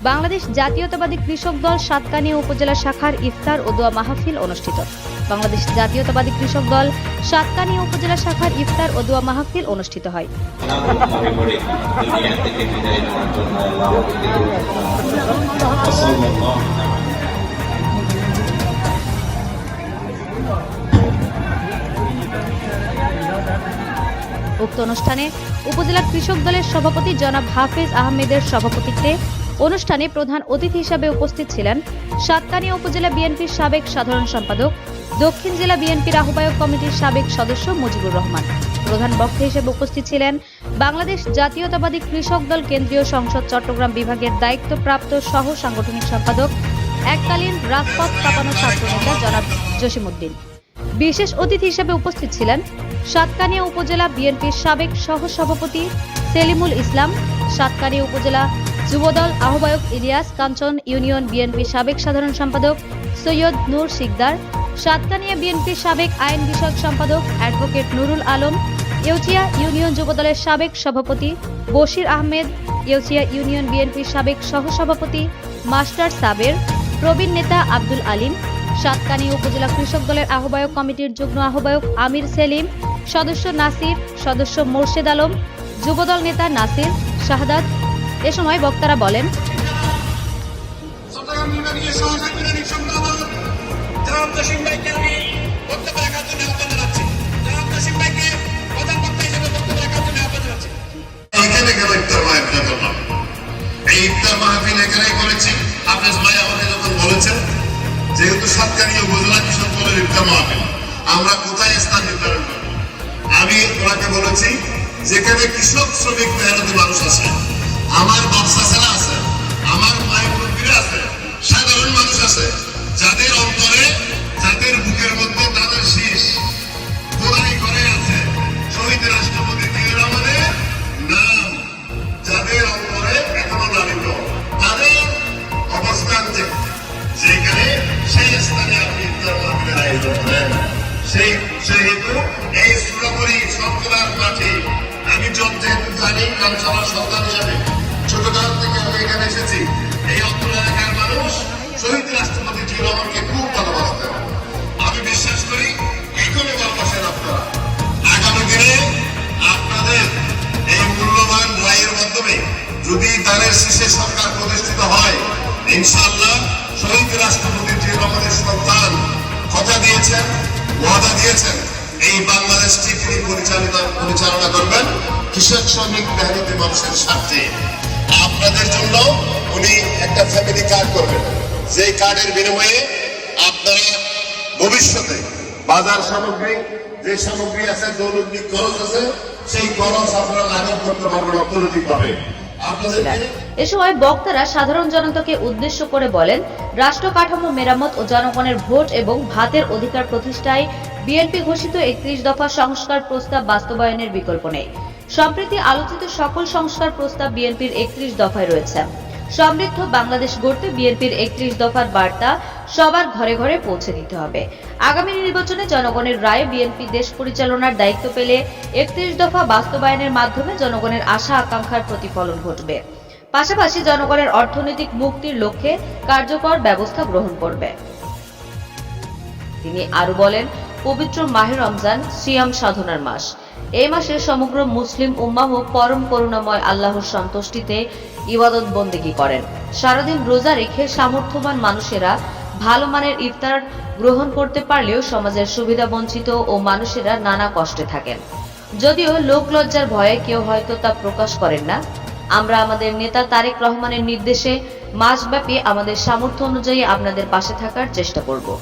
বাংলাদেশ জাতীয়তাবাদী কৃষক দল সাতকানিয়া উপজেলা শাখার ইফতার ও দোয়া মাহফিল অনুষ্ঠিত। বাংলাদেশ জাতীয়তাবাদী কৃষক দল সাতকানিয়া উপজেলা শাখার ইফতার ও দোয়া মাহফিল অনুষ্ঠিত হয়। উক্ত অনুষ্ঠানে উপজেলা কৃষক দলের সভাপতি জনাব হাফিজ আহমেদের সভাপতিত্বে অনুষ্ঠানে প্রধান অতিথি হিসাবে উপস্থিত ছিলেন সাতকানিয়া উপজেলা বিএনপির সাবেক সাধারণ সম্পাদক, দক্ষিণ জেলা বিএনপির আহ্বায়ক কমিটির সাবেক সদস্য মুজিবুর রহমান। প্রধান বক্তা হিসেবে উপস্থিত ছিলেন বাংলাদেশ জাতীয়তাবাদী কৃষক দল কেন্দ্রীয় সংসদ চট্টগ্রাম বিভাগের দায়িত্বপ্রাপ্ত সহ সাংগঠনিক সম্পাদক, এককালীন রাজপথ কাঁপানো ছাত্রনেতা জনাব জসিমউদ্দিন। বিশেষ অতিথি হিসেবে উপস্থিত ছিলেন সাতকানিয়া উপজেলা বিএনপির সাবেক সহ সভাপতি সেলিমুল ইসলাম, সাতকানিয়া উপজেলা যুবদল আহ্বায়ক ইলিয়াস কাঞ্চন ইউনিয়ন বিএনপি সাবেক সাধারণ সম্পাদক সৈয়দ নূর সিকদার সাতকানিয়া বিএনপির সাবেক আইন বিষয়ক সম্পাদক অ্যাডভোকেট নুরুল আলম ইউচিয়া ইউনিয়ন যুবদলের সাবেক সভাপতি বশির আহমেদ ইউচিয়া ইউনিয়ন বিএনপির সাবেক সহসভাপতি মাস্টার সাবের প্রবীণ নেতা আব্দুল আলিম সাতকানিয়া উপজেলা কৃষক দলের আহ্বায়ক কমিটির যুগ্ম আহ্বায়ক আমির সেলিম, সদস্য নাসির, সদস্য মোর্শেদ আলম, যুবদল নেতা নাসির, শাহাদাত এ সময় বক্তারা বলেন ভাই বলেছেন যেহেতু সরকারি উপজেলা কৃষক দলের ইফতার মাহফিল আমরা কোথায় স্থান নির্ধারণ আমি ওনাকে বলেছি, যেখানে কৃষক, শ্রমিক, মেহনতি মানুষ আছে আমার ব্যবসা ছেলে আছে, আমার মায়ের মুরব্বীরা আছে, সাধারণ মানুষ আছে। যাদের অন্তরে, যাদের বুকের মধ্যে তাদের শীষ খোদাই করে আছে। শহীদ রাষ্ট্রপতি জিয়া রহমানের নাম যাদের অন্তরে এখনও লালিত। তাদের অবস্থান যেখানে সেই স্থানে আপনি ইফতার আয়োজন করেন। সেই, সেহেতু এই সুরাপুরি সরকার মাঠে আমি যত যেহেতু জানি কামসালা সন্তান হিসাবে যদি দানের শীর্ষে সরকার প্রতিষ্ঠিত হয়, ইনশাআল্লাহ শহীদ রাষ্ট্রপতি যে আমাদের সন্তান কথা দিয়েছেন, ওয়াদা দিয়েছেন, এই বাংলাদেশটি তিনি পরিচালিত পরিচালনা করবেন কৃষক শ্রমিক মেহনতি মানুষের স্বার্থে। আপনাদের জন্য উনি একটা ফ্যামিলি কার্ড করবেন। যে কার্ডের বিনিময়ে আপনারা ভবিষ্যতে বাজার সামগ্রী, যে সামগ্রী আছে, দৈনন্দিন খরচ আছে, সেই খরচ আপনারা লাঘব করতে পারবেন, অর্থনৈতিকভাবে। আপনাদের এ সময় বক্তারা সাধারণ জনতাকে উদ্দেশ্য করে বলেন, রাষ্ট্র কাঠামো মেরামত ও জনগণের ভোট এবং ভাতের অধিকার প্রতিষ্ঠায় বিএনপি ঘোষিত একত্রিশ দফা সংস্কার প্রস্তাব বাস্তবায়নের বিকল্প নেই। সম্প্রতি আলোচিত সকল সংস্কার প্রস্তাব বিএনপির একত্রিশ দফায় রয়েছে। সমৃদ্ধ বাংলাদেশ গড়তে বিএনপির একত্রিশ দফার বার্তা সবার ঘরে ঘরে পৌঁছে দিতে হবে। আগামী নির্বাচনে জনগণের রায়ে বিএনপি দেশ পরিচালনার দায়িত্ব পেলে একত্রিশ দফা বাস্তবায়নের মাধ্যমে জনগণের আশা আকাঙ্ক্ষার প্রতিফলন ঘটবে। পাশাপাশি জনগণের অর্থনৈতিক মুক্তির লক্ষ্যে কার্যকর ব্যবস্থা গ্রহণ করবে। তিনি আরও বলেন, পবিত্র মাহে রমজান, সিয়াম সাধনার মাস। এই মাসে সমগ্র মুসলিম উম্মাহ পরম করুণাময় আল্লাহর সন্তুষ্টিতে ইবাদত বন্দেগী করেন। সারাদিন রোজা রেখে সামর্থ্যবান মানুষেরা ভালো মানের ইফতার গ্রহণ করতে পারলেও সমাজের সুবিধা বঞ্চিত ও মানুষেরা নানা কষ্টে থাকেন। যদিও লোক লজ্জার ভয়ে কেউ হয়তো তা প্রকাশ করেন না। আমরা আমাদের নেতা তারেক রহমানের নির্দেশে মাসব্যাপী আমাদের সামর্থ্য অনুযায়ী আপনাদের পাশে থাকার চেষ্টা করব।